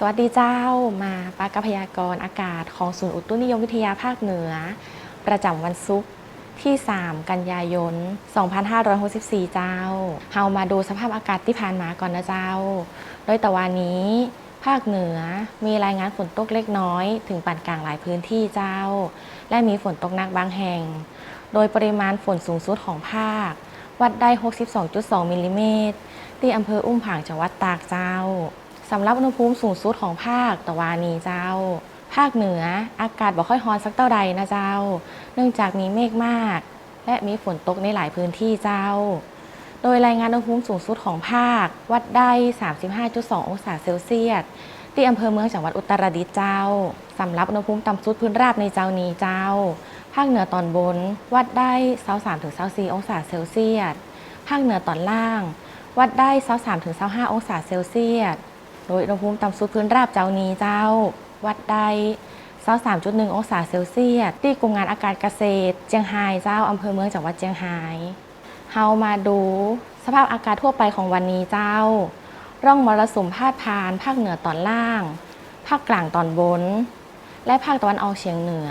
สวัสดีเจ้ามาปากพยากรณ์อากาศของศูนย์อุตุนิยมวิทยาภาคเหนือ ประจำวันศุกร์ที่ 3 กันยายน 2564 เจ้าเฮามาดูสภาพอากาศที่ผ่านมาก่อนนะเจ้า โดยตะวันนี้ ภาคเหนือมีรายงานฝนตกเล็กน้อย ถึงปานกลางหลายพื้นที่เจ้า และมีฝนตกหนักบางแห่ง โดยปริมาณฝนสูงสุดของภาค วัดได้ 62.2มิลลิเมตรที่อำเภออุ้มผางจังหวัดตากเจ้า สำหรับอุณหภูมิสูงสุดของภาคตะวานีเจ้า ภาคเหนืออากาศบ่ค่อยร้อนสักเท่าใดนะเจ้า เนื่องจากมีเมฆมาก และมีฝนตกในหลายพื้นที่เจ้า โดยรายงานอุณหภูมิสูงสุดของภาค วัดได้ 35.2 องศาเซลเซียสที่อำเภอเมืองจังหวัดอุตรดิตถ์เจ้าสำหรับอุณหภูมิต่ำสุดพื้นราบในเจ้านี้เจ้า ภาคเหนือตอนบน วัดได้23-24องศาเซลเซียสภาคเหนือตอนล่าง วัดได้23-25องศาเซลเซียส โดยอุณหภูมิต่ำสุดพื้นราบเจ้านี้เจ้า วัดได้23.1 องศาเซลเซียส ที่กรมงานอากาศเกษตร เจียงไฮ้เจ้าอำเภอเมืองจังหวัดเจียงไฮ้เฮามาดูสภาพอากาศทั่วไปของวันนี้เจ้า ร่องมรสุมพาดผ่าน ภาคเหนือตอนล่าง ภาคกลางตอนบน และภาคตะวันออกเฉียงเหนือ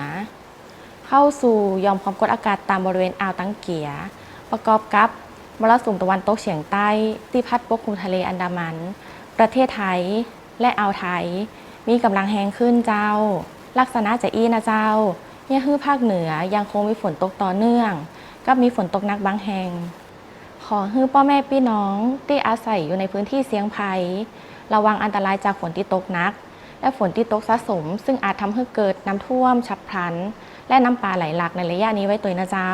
เข้าสู่ยอมความกดอากาศตามบริเวณอ่าวตังเกีย ประกอบกับมรสุมตะวันตกเฉียงใต้ ที่พัดปกคลุมทะเลอันดามัน ประเทศไทยและอ่าวไทย มีกำลังแรงขึ้นเจ้า ลักษณะจะอี้นะเจ้าเนี่ยฮือภาคเหนือยังคงมีฝนตกต่อเนื่อง กับมีฝนตกหนักบางแห่ง ขอให้พ่อแม่พี่น้องที่อาศัยอยู่ในพื้นที่เสียงภัย ระวังอันตรายจากฝนที่ตกหนัก และฝนที่ตกสะสม ซึ่งอาจทำให้เกิดน้ำท่วม ฉับพลัน และน้ำป่าไหลหลากในระยะนี้ไว้ตัวนะเจ้า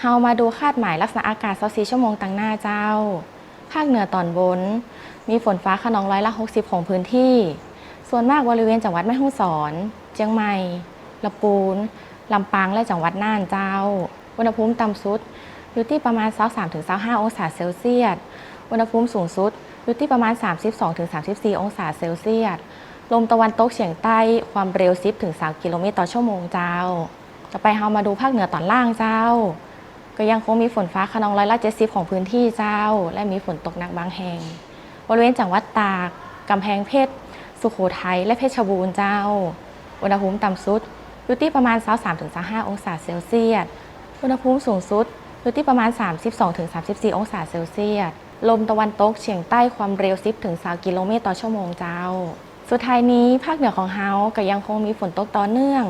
เฮามาดูคาดหมายลักษณะอากาศ24ชั่วโมงต่างหน้าเจ้า ภาคเหนือตอนบน มีฝนฟ้าขนองร้อยละ 60 ของพื้นที่ ส่วนมากบริเวณจังหวัดแม่ฮ่องสอนเจียงใหม่ลำปูนลำปางและจังหวัดน่านเจ้า อุณหภูมิต่ำสุด อยู่ที่ประมาณ 23-25 องศาเซลเซียส อุณหภูมิสูงสุด อยู่ที่ประมาณ 32-34 องศาเซลเซียส ลมตะวันตกเฉียงใต้ความเร็ว 10-3 กิโลเมตรต่อชั่วโมงเจ้า ต่อไปเฮามาดูภาคเหนือตอนล่างเจ้า ก็ยังคงมีฝนฟ้าขนองร้อยละ70ของพื้นที่เจ้า และมีฝนตกหนักบางแห่ง บริเวณจังหวัดตาก กำแพงเพชร สุโขทัย และเพชรบูรณ์เจ้า อุณหภูมิต่ำสุดอยู่ที่ประมาณ 23-25 องศาเซลเซียส อุณหภูมิสูงสุดอยู่ที่ประมาณ 32-34 องศาเซลเซียส ลมตะวันตกเฉียงใต้ความเร็ว 10-20กิโลเมตรต่อชั่วโมงเจ้า สุดท้ายนี้ภาคเหนือของเฮาก็ยังคงมีฝนตกต่อเนื่อง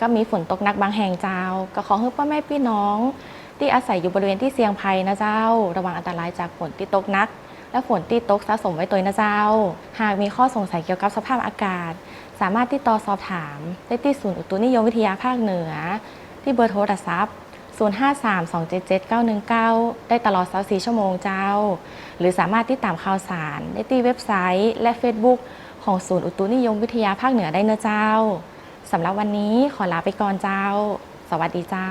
ก็มีฝนตกหนักบางแห่งเจ้า ก็ขอให้พ่อแม่พี่น้อง ที่อาศัยอยู่บริเวณที่เสี่ยงภัยนะเจ้า ระวังอันตรายจากฝนที่ตกหนัก และฝนที่ตกสะสมไว้ตัวนะเจ้า หากมีข้อสงสัยเกี่ยวกับสภาพอากาศ สามารถติดต่อสอบถามได้ที่ศูนย์อุตุนิยมวิทยาภาคเหนือ ที่เบอร์โทรศัพท์ 0532777919 ได้ตลอด 24 ชั่วโมงเจ้า หรือสามารถติดตามข่าวสารได้ที่เว็บไซต์ และ Facebook ของศูนย์อุตุนิยมวิทยาภาคเหนือได้นะเจ้าสำหรับวันนี้ขอลาไปก่อนเจ้า สวัสดีเจ้า